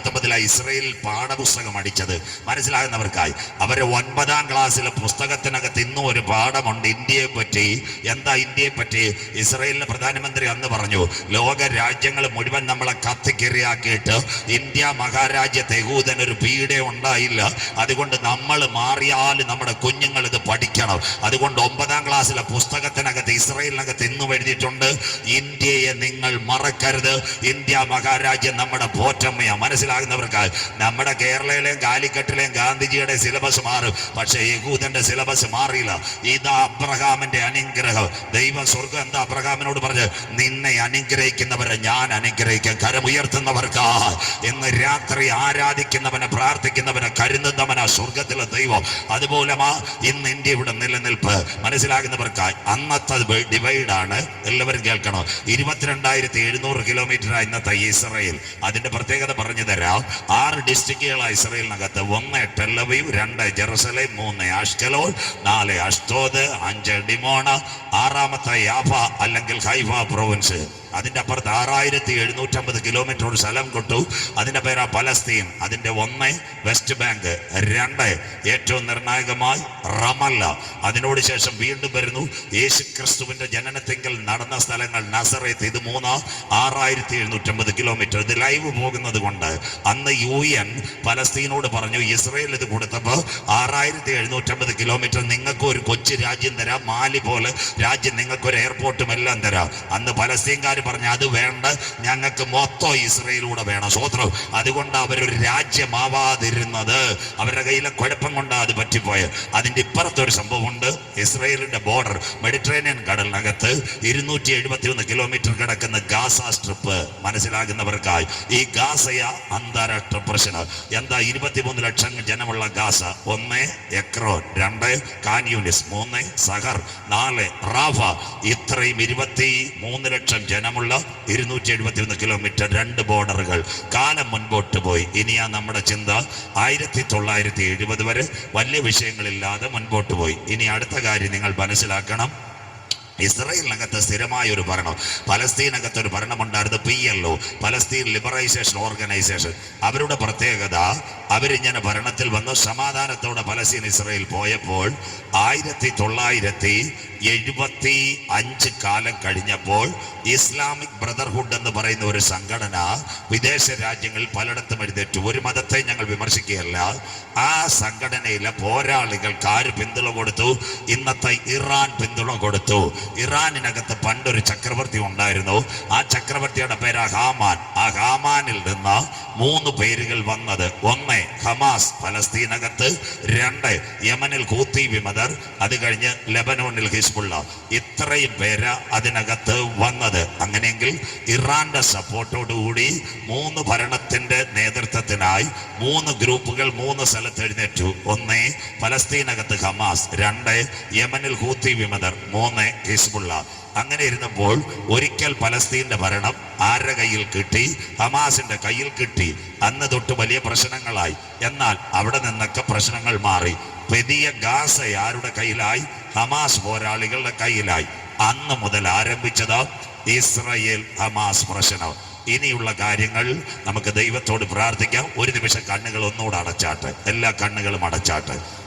പത്തൊമ്പതിലായി ഇസ്രയേലിൽ പാഠപുസ്തകം അടിച്ചത്. മനസ്സിലാകുന്നവർക്കായി. അവരെ ഒൻപതാം ക്ലാസ്സിലെ പുസ്തകത്തിനകത്ത് ഇന്നും ഒരു പാഠമുണ്ട്. ഇന്ത്യയെ പറ്റി എന്താ ഇന്ത്യയെ പറ്റി? ഇസ്രയേലിന് പ്രധാനമന്ത്രി അന്ന് പറഞ്ഞു ലോക രാജ്യങ്ങൾ മുഴുവൻ നമ്മളെ കത്തിക്കെറിയാക്കിയിട്ട് ഇന്ത്യ മഹാരാജ്യത്തെ ഒരു പീഡ ഉണ്ടായില്ല. അതുകൊണ്ട് നമ്മൾ മാറിയാൽ നമ്മുടെ കുഞ്ഞുങ്ങൾ ഇത് പഠിക്കണം. അതുകൊണ്ട് ഒമ്പതാം ക്ലാസ്സിലെ പുസ്തകത്തിനകത്ത് ഇസ്രയേലിനകത്ത് ഇന്നും എഴുതിയിട്ടുണ്ട് ഇന്ത്യയെ നിങ്ങൾ മറക്കരുത്. ഇന്ത്യ മഹാരാജ്യം നമ്മുടെ പോറ്റമ്മയാ. മനസ്സിലാകുന്നവർക്ക് നമ്മുടെ കേരളയിലെയും കാലിക്കട്ടിലെയും ഗാന്ധിജിയുടെ സിലബസ് മാറും. പക്ഷേ യഹൂദന്റെ സിലബസ് മാറിയില്ല. ഇതാ അബ്രഹാമിന്റെ അനുഗ്രഹം. ദൈവം സ്വർഗം എന്താ അബ്രഹാമിനോട് പറഞ്ഞ്? നിന്നെ അനുഗ്രഹിക്കുന്നവരെ ഞാൻ അനുഗ്രഹിക്കും. കരമുയർത്തുന്നവർക്ക് എന്ന് രാത്രി ആരാധിക്കുന്നവനെ പ്രാർത്ഥിക്കുന്നവനെ കരുതുന്നവനാ സ്വർഗത്തിലെ ദൈവം. അതുപോലെ ഇന്ന് ഇവിടെ നിലനിൽപ്പ്. മനസ്സിലാകുന്നവർക്കായി. അന്നത്തെ ഡിവൈഡാണ്. എല്ലാവരും കേൾക്കണം. ഇരുപത്തിരണ്ടായിരത്തി എഴുന്നൂറ് കിലോമീറ്റർ ഇന്നത്തെ ഇസ്രയേൽ അതിന്റെ പ്രത്യേകത പറഞ്ഞു തരാം. ആറ് ഡിസ്ട്രിക്റ്റുകളായി ഇസ്രയേലിനകത്ത്. ഒന്ന് ടെല്ലവീവ് രണ്ട് ജെറുസലേം മൂന്ന് അഷ്കലോൾ നാല് അഷ്തോദ് അഞ്ച് ഡിമോണ ആറാമത്തെ യാഫ അല്ലെങ്കിൽ ഹൈഫ പ്രൊവിൻസ്. അതിന്റെ അപ്പുറത്ത് ആറായിരത്തി എഴുന്നൂറ്റമ്പത് കിലോമീറ്റർ ഒരു സ്ഥലം കൊട്ടു. അതിന്റെ പേരാ പലസ്തീൻ. അതിന്റെ ഒന്ന് വെസ്റ്റ് ബാങ്ക്. രണ്ട് ഏറ്റവും നിർണായകമായി റമല്ല. അതിനോട് ശേഷം വീണ്ടും വരുന്നു. യേശു ക്രിസ്തുവിന്റെ ജനനത്തെങ്കിൽ നടന്ന സ്ഥലങ്ങൾ നസറേത്ത്. ഇത് മൂന്ന് ആറായിരത്തി എഴുന്നൂറ്റമ്പത് കിലോമീറ്റർ. ഇത് ലൈവ് പോകുന്നത് കൊണ്ട് അന്ന് യു എൻ പലസ്തീനോട് പറഞ്ഞു ഇസ്രയേൽ ഇത് കൊടുത്തപ്പോൾ ആറായിരത്തി എഴുന്നൂറ്റമ്പത് കിലോമീറ്റർ നിങ്ങൾക്ക് ഒരു കൊച്ചു രാജ്യം തരാം. മാലി പോലെ രാജ്യം നിങ്ങൾക്കൊരു എയർപോർട്ടും എല്ലാം തരാം. അന്ന് പലസ്തീൻകാർ പറഞ്ഞു അത് വേണ്ട ഞങ്ങൾക്ക് മൊത്തം ഇസ്രയേലൂടെ വേണം. സ്വത്രം അതുകൊണ്ട് അവരൊരു രാജ്യമാവാതിരുന്നത്. അവരുടെ കയ്യിലെ കുഴപ്പം കൊണ്ടാണ് അത് പറ്റിപ്പോയത്. അതിന്റെ ഇപ്പുറത്തൊരു സംഭവമുണ്ട്. ഇസ്രയേലിന്റെ ബോർഡർ മെഡിറ്ററേനിയൻ കടലിനകത്ത് ഇരുന്നൂറ്റി എഴുപത്തി ഒന്ന് കിലോമീറ്റർ കിടക്കുന്ന ഗാസ സ്ട്രിപ്പ് മനസ്സിലാകുന്നവർക്കായി. ഈ ഗാസയ അന്താരാഷ്ട്ര പ്രശ്നം. എന്താ ഇരുപത്തിമൂന്ന് ലക്ഷം ജനമുള്ള ഗാസ? ഒന്ന് എക്രോ രണ്ട് കാൻയൂനിസ് മൂന്ന് സഹർ നാല് റാഫ. ഇത്രയും ഇരുപത്തി മൂന്ന് ലക്ഷം ജനമുള്ള ഇരുന്നൂറ്റി എഴുപത്തി ഒന്ന് കിലോമീറ്റർ രണ്ട് ബോർഡറുകൾ കാലം മുൻപോട്ട് പോയി. ഇനിയാ നമ്മുടെ ചിന്ത ആയിരത്തി തൊള്ളായിരത്തി എഴുപത് വരെ വലിയ വിഷയങ്ങളില്ലാതെ മുൻപോട്ട് പോയി. ഇനി അടുത്ത കാര്യം നിങ്ങൾ മനസ്സിലാക്കണം. ഇസ്രയേലിനകത്ത് സ്ഥിരമായ ഒരു ഭരണം. പലസ്തീനകത്ത് ഒരു ഭരണമുണ്ടായിരുന്നു P L O Palestine liberalisation organisation അവരുടെ പ്രത്യേകത അവരിങ്ങനെ ഭരണത്തിൽ വന്നു. സമാധാനത്തോടെ പലസ്തീൻ ഇസ്രയേൽ പോയപ്പോൾ ആയിരത്തി തൊള്ളായിരത്തി എഴുപത്തി അഞ്ച് കാലം കഴിഞ്ഞപ്പോൾ ഇസ്ലാമിക് ബ്രദർഹുഡ് എന്ന് പറയുന്ന ഒരു സംഘടന വിദേശ രാജ്യങ്ങളിൽ പലയിടത്തും എഴുന്നേറ്റു ഒരു മതത്തെ ഞങ്ങൾ വിമർശിക്കുകയല്ല. ആ സംഘടനയിലെ പോരാളികൾക്ക് ആര് പിന്തുണ കൊടുത്തു? ഇന്നത്തെ ഇറാൻ പിന്തുണ കൊടുത്തു. ഇറാനിനകത്ത് പണ്ടൊരു ചക്രവർത്തി ഉണ്ടായിരുന്നു. ആ ചക്രവർത്തിയുടെ പേര് ഹാമാൻ. ആ ഹാമാനിൽ നിന്ന് മൂന്ന് പേരുകൾ വന്നത്. ഒന്ന് ഹമാസ് ഫലസ്തീനകത്ത് രണ്ട് യമനിൽ കൂത്തി വിമതർ അത് കഴിഞ്ഞ് ലെബനോണിൽ ഹിസ്ബുള്ള. ഇത്രയും പേര് അതിനകത്ത് വന്നത്. അങ്ങനെയെങ്കിൽ ഇറാന്റെ സപ്പോർട്ടോടുകൂടി മൂന്ന് ഭരണത്തിന്റെ നേതൃത്വത്തിനായി മൂന്ന് ഗ്രൂപ്പുകൾ മൂന്ന് സ്ഥലത്ത് എഴുന്നേറ്റു. ഒന്ന് ഫലസ്തീനകത്ത് ഹമാസ് രണ്ട് യമനിൽ കൂത്തി വിമതർ മൂന്ന് ഹിസ്ബുള്ള. അങ്ങനെ ഇരുന്നപ്പോൾ ഒരിക്കൽ പലസ്തീന്റെ ഭരണം ആരുടെ കയ്യിൽ കിട്ടി? ഹമാസിന്റെ കയ്യിൽ കിട്ടി. അന്ന് തൊട്ട് വലിയ പ്രശ്നങ്ങളായി. എന്നാൽ അവിടെ നിന്നൊക്കെ പ്രശ്നങ്ങൾ മാറി. പെരിയ ഗാസ ആരുടെ കയ്യിലായി? ഹമാസ് പോരാളികളുടെ കയ്യിലായി. അന്ന് മുതൽ ആരംഭിച്ചത്? ഇസ്രയേൽ ഹമാസ് പ്രശ്നം. ഇനിയുള്ള കാര്യങ്ങൾ നമുക്ക് ദൈവത്തോട് പ്രാർത്ഥിക്കാം. ഒരു നിമിഷം കണ്ണുകൾ ഒന്നുകൂടെ അടച്ചാട്ട്. എല്ലാ കണ്ണുകളും അടച്ചാട്ട്.